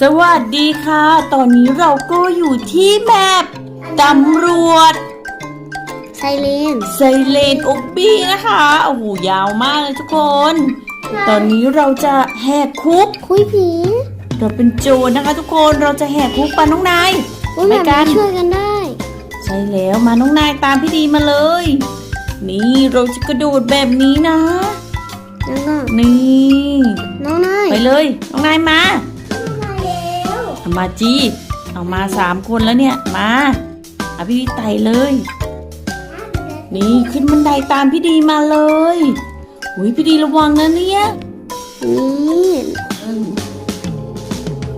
สวัสดีค่ะ ตอนนี้เราก็อยู่ที่แมปตำรวจไซเลนไซเลนโอปี้นะคะโอ้โหยาวมากเลยทุกคน ตอนนี้เราจะแหกคุกคุยผีเราเป็นโจรนะคะทุกคนเราจะแหกคุกปาน้องนายอุ้ยไปแบบกันี้นช่วยกันได้ ใช่แล้วมาน้องนายตามพี่ดีมาเลย นี่เราจะกระโดดแบบนี้นะแล้วก็นี่ น้องนายไปเลยน้องนายมา เอามาจีเอามาสามคนแล้วเนี่ย มาเอาพี่ดีไต่เลย นี่ขึ้นบันไดตามพี่ดีมาเลยอุ้ยพี่ดีระวังนะเนี่ยนี่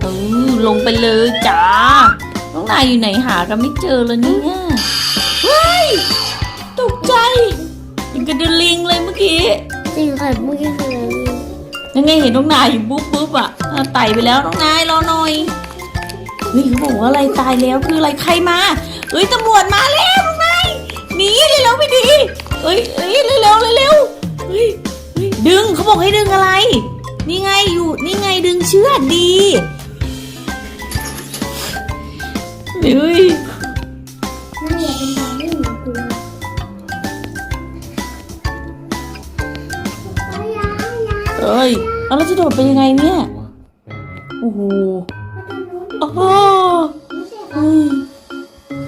เออลงไปเลยจ้าน้องนายอยู่ไหนหากันไม่เจอเลยเนี่ยเฮ้ยตกใจยังกระดูลิงเลยเมื่อกี้จริงค่ะเมื่อกี้คืออะไรนี่ยังไงเห็นน้องนายอยู่ปุ๊บปุ๊บอะอะไต่ไปแล้วน้องนายรอหน่อยเฮ้ยเขาบอกว่าอะไรตายแล้วคืออะไรใครมาเฮ้ยตำรวจมาแล้วน้องนายหนีเร็วๆไม่ดีเฮ้ยเฮ้ยเร็วๆเร็วๆเฮ้ยดึงเขาบอกให้ดึงอะไร นี่ไงอยู่นี่ไงดึงเชือกดีเฮ้ยนั่นแหละเป็นทางที่หนูกลัวเอ้ยแล้วเราจะโดดไปยังไงเนี่ย โอ้โห โอ้โหเฮ้ย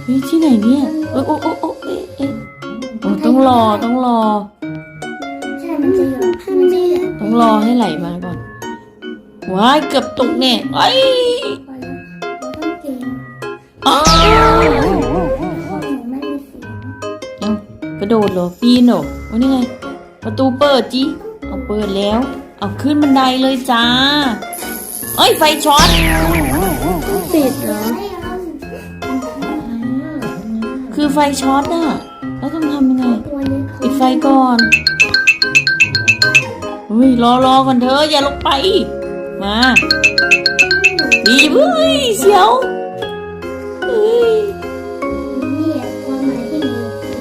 เฮ้ยที่ไหนเนี่ยเอ้โอ้โอ้โอ้เอ๊ะเอ๊ะโอ้ต้องรอต้องรอ ใช่มันจะอยู่พันนี่ต้องรอให้ไหลมาก่อนว้ายเกือบตกเนี่ยไอ้ยต้องเก่งอ้าวเพระหนูไม่มีเสียงเอ้ากระโดดเหรอปีนเหรอโอ้นี่ไง ประตูเปิดจีเอาเปิดแล้ว เอาขึ้นบันไดเลยจ้าเอ้ยไฟช็อต คือไฟช็อตอะแล้วต้องทำยังไง ตัวนี้ปิดไฟก่อนเฮ้ยรอรอก่อนเธอะอย่าลงไป มาดีเว้ยเสียวเฮ้ยนี่ความหมายที่ดี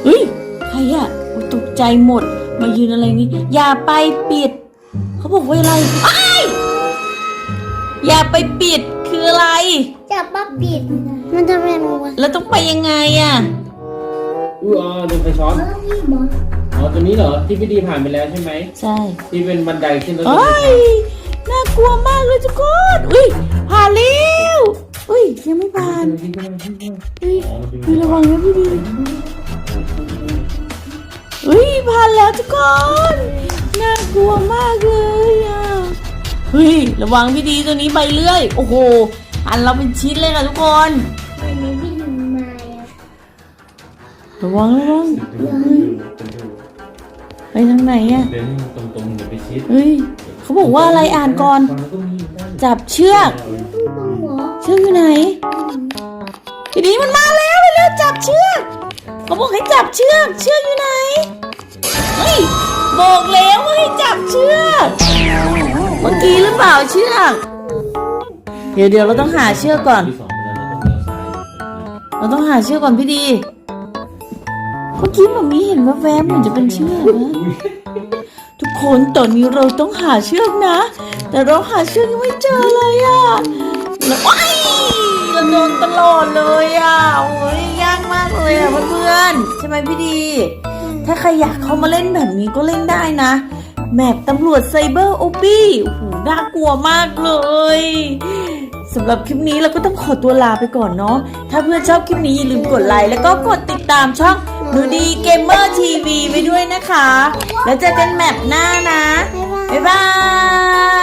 เฮ้ยใครอะโอ้ตกใจหมด มายืนอะไรนี่อย่าไปปิด เขาบอกว่าอะไรอ้ายอย่าไปปิดคืออะไร จับปั๊บปิด มันจะเป็นวัวแล้วต้องไปยังไงอะ อู้อ๋อโดนไฟช็อตเออนี่บอสอ๋อตัวนี้เหรอที่พี่ดีผ่านไปแล้วใช่ไหมใช่ที่เป็นบันไดขึ้นรถเอ้ยน่ากลัวมากเลยทุกคนอุ้ยผ่านแล้วอุ้ยยังไม่ผ่านเฮ้ยเฮ้ยระวังนะพี่ดีเฮ้ยผ่านแล้วทุกคนน่ากลัวมากเลยอะเฮ้ยระวังพี่ดีตัวนี้ใบเลื่อย โอ้โหอันเราเป็นชิ้นเลยค่ะทุกคน ระวังระวังไปทางไหนอะเดินตรงๆเดี๋ยวไปชิดเฮ้ยเขาบอกว่าอะไรอ่านก่อนแล้วก็มีด้านจับเชือกพี่ปองหัวเชือกอยู่ไหนทีนี้มันมาแล้วเร็วๆจับเชือกเขาบอกให้จับเชือก เชือกอยู่ไหนเฮ้ยบอกแล้วว่าให้จับเชือกเมื่อกี้หรือเปล่าเชือกเดี๋ยวเดี๋ยวเราต้องหาเชือกก่อนที่สองแล้วเราต้องเลี้ยวซ้ายเราต้องหาเชือกก่อนพี่ดี เมื่อกี้แบบนี้เห็นว่าแวบๆเหมือนจะเป็นเชือกนะทุกคนตอนนี้เราต้องหาเชือกนะ แต่เราหาเชือกยังไม่เจอเลยอะแล้วว้เราโดนตลอดเลยอะโอ้ยยากมากเลยอะเพื่อนๆใช่ไหมพี่ดี ถ้าใครอยากเข้ามาเล่นแบบนี้ก็เล่นได้นะแมปตำรวจไซเบอร์โอปี้โอ้โหน่ากลัวมากเลย สำหรับคลิปนี้เราก็ต้องขอตัวลาไปก่อนเนาะ ถ้าเพื่อนชอบคลิปนี้อย่าลืมกดไลค์แล้วก็กดติดตามช่องหนูดีเกมเมอร์ทีวีไปด้วยนะคะ แล้วเจอกันแมปหน้านะ บ๊ายบายบ๊ายบาย